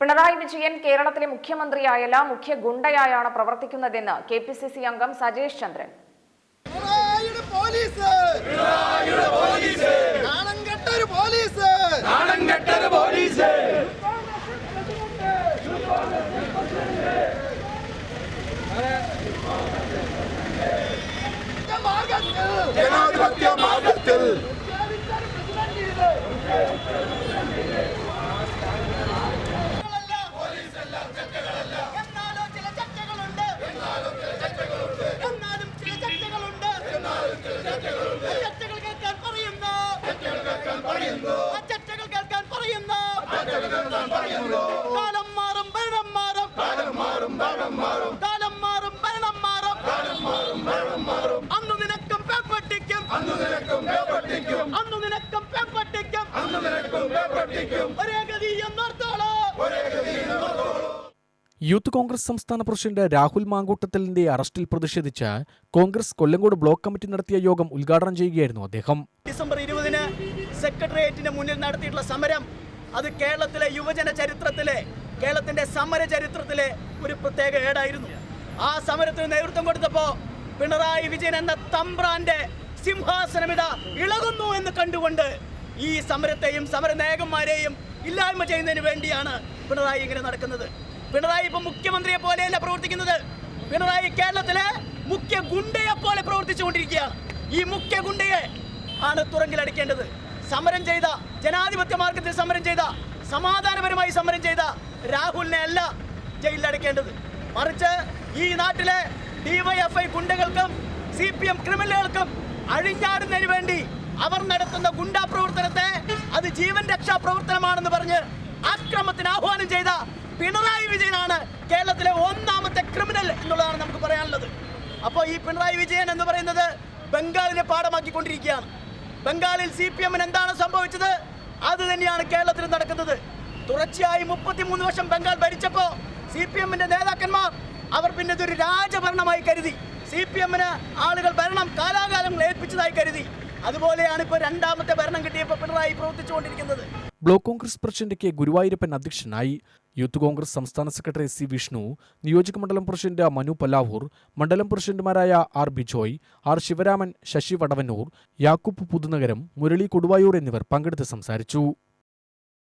പിണറായി വിജയൻ കേരളത്തിലെ മുഖ്യമന്ത്രിയായല്ല മുഖ്യ ഗുണ്ടയായാണ് പ്രവർത്തിക്കുന്നതെന്ന് കെ പി സി സി അംഗം സജേഷ് ചന്ദ്രൻ. പിണറായിയുടെ പോലീസ്! നാണം കെട്ടൊരു പോലീസ്! മാർഗത്തിൽ! ജനാധിപത്യ മാർഗത്തിൽ! കാലം മാറും ഭരണം മാറും. കാലം മാറും ഭരണം മാറും. അന്ന് നിനക്കും പേപ്പട്ടിക്കും അന്ന് നിനക്കും പേപ്പട്ടിക്കും ഒരേ ഗതി എന്നോർത്തോളൂ. യൂത്ത് കോൺഗ്രസ് സംസ്ഥാന പ്രസിഡന്റ് രാഹുൽ മാങ്കൂട്ടത്തലിന്റെ അറസ്റ്റിൽ പ്രതിഷേധിച്ച് കോൺഗ്രസ് കൊല്ലങ്കോട് ബ്ലോക്ക് കമ്മിറ്റി നടത്തിയ യോഗം ഉദ്ഘാടനം ചെയ്യുകയായിരുന്നു അദ്ദേഹം. ഡിസംബർ ഇരുപതിന് സെക്രട്ടേറിയറ്റിന് മുന്നിൽ നടത്തിയിട്ടുള്ള സമരം അത് കേരളത്തിലെ യുവജന ചരിത്രത്തിലെ കേരളത്തിന്റെ സമര ചരിത്രത്തിലെ ഒരു പ്രത്യേക ഏടായിരുന്നു. ആ സമരത്തിന് നേതൃത്വം കൊടുത്തപ്പോൾ പിണറായി വിജയൻ എന്ന തമ്പ്രാന്റെ സിംഹാസനമിത ഇളകുന്നു എന്ന് കണ്ടുകൊണ്ട് ഈ സമരത്തെയും സമര നായകന്മാരെയും ഇല്ലായ്മ ചെയ്യുന്നതിന് വേണ്ടിയാണ് പിണറായി ഇങ്ങനെ നടക്കുന്നത്. പിണറായി ഇപ്പൊ മുഖ്യമന്ത്രിയെ പോലെയല്ല പ്രവർത്തിക്കുന്നത്. പിണറായി കേരളത്തിലെ മുഖ്യ ഗുണ്ടയെ പോലെ പ്രവർത്തിച്ചുകൊണ്ടിരിക്കുകയാണ്. ഈ മുഖ്യ ഗുണ്ടയെ ആണ് തുറങ്കിലടിക്കേണ്ടത് സമരം ചെയ്ത ജനാധിപത്യ മാർഗത്തിൽ സമരം ചെയ്ത സമാധാനപരമായി സമരം ചെയ്ത രാഹുലിനെ അല്ല ജയിലിലടക്കേണ്ടത് മറിച്ച് ഈ നാട്ടിലെ ഡിവൈഎഫ്ഐ ഗുണ്ടകൾക്കും സി പി എം ക്രിമിനലുകൾക്കും അഴിഞ്ഞാടുന്നതിന് വേണ്ടി അവർ നടത്തുന്ന ഗുണ്ടാ പ്രവർത്തനത്തെ അത് ജീവൻ രക്ഷാ പ്രവർത്തനമാണെന്ന് പറഞ്ഞ് അക്രമത്തിന് ആഹ്വാനം ചെയ്ത പിണറായി വിജയനാണ് കേരളത്തിലെ ഒന്നാമത്തെ ക്രിമിനൽ എന്നുള്ളതാണ് നമുക്ക് പറയാനുള്ളത്. അപ്പോൾ ഈ പിണറായി വിജയൻ എന്ന് പറയുന്നത് ബംഗാളിനെ പാഠമാക്കിക്കൊണ്ടിരിക്കുകയാണ്. ബംഗാളിൽ സി പി എമ്മിന് എന്താണ് സംഭവിച്ചത്? അത് തന്നെയാണ് കേരളത്തിൽ നടക്കുന്നത്. തുടർച്ചയായി മുപ്പത്തിമൂന്ന് വർഷം ബംഗാൾ ഭരിച്ചപ്പോൾ സി പി എമ്മിന്റെ നേതാക്കന്മാർ അവർ പിന്നെ ഇതൊരു രാജഭരണമായി കരുതി. സി പി എമ്മിന് ആളുകൾ ഭരണം കാലാകാലങ്ങൾ ഏൽപ്പിച്ചതായി കരുതി. അതുപോലെയാണ് ഇപ്പോൾ രണ്ടാമത്തെ ഭരണം കിട്ടിയപ്പോൾ Pinarayi പ്രവർത്തിച്ചുകൊണ്ടിരിക്കുന്നത്. Block Congress president K Guruvayoorappan അധ്യക്ഷനായി. യൂത്ത് കോൺഗ്രസ് സംസ്ഥാന സെക്രട്ടറി സി വിഷ്ണു നിയോജക മണ്ഡലം പ്രസിഡന്റ് മനു പലാവൂർ മണ്ഡലം പ്രസിഡന്റുമാരായ ആർ ബിജോയ് ആർ ശിവരാമൻ ശശി വടവന്നൂർ യാക്കൂപ്പ് പുതുനഗരം മുരളി കൊടുവായൂർ എന്നിവർ പങ്കെടുത്ത് സംസാരിച്ചു.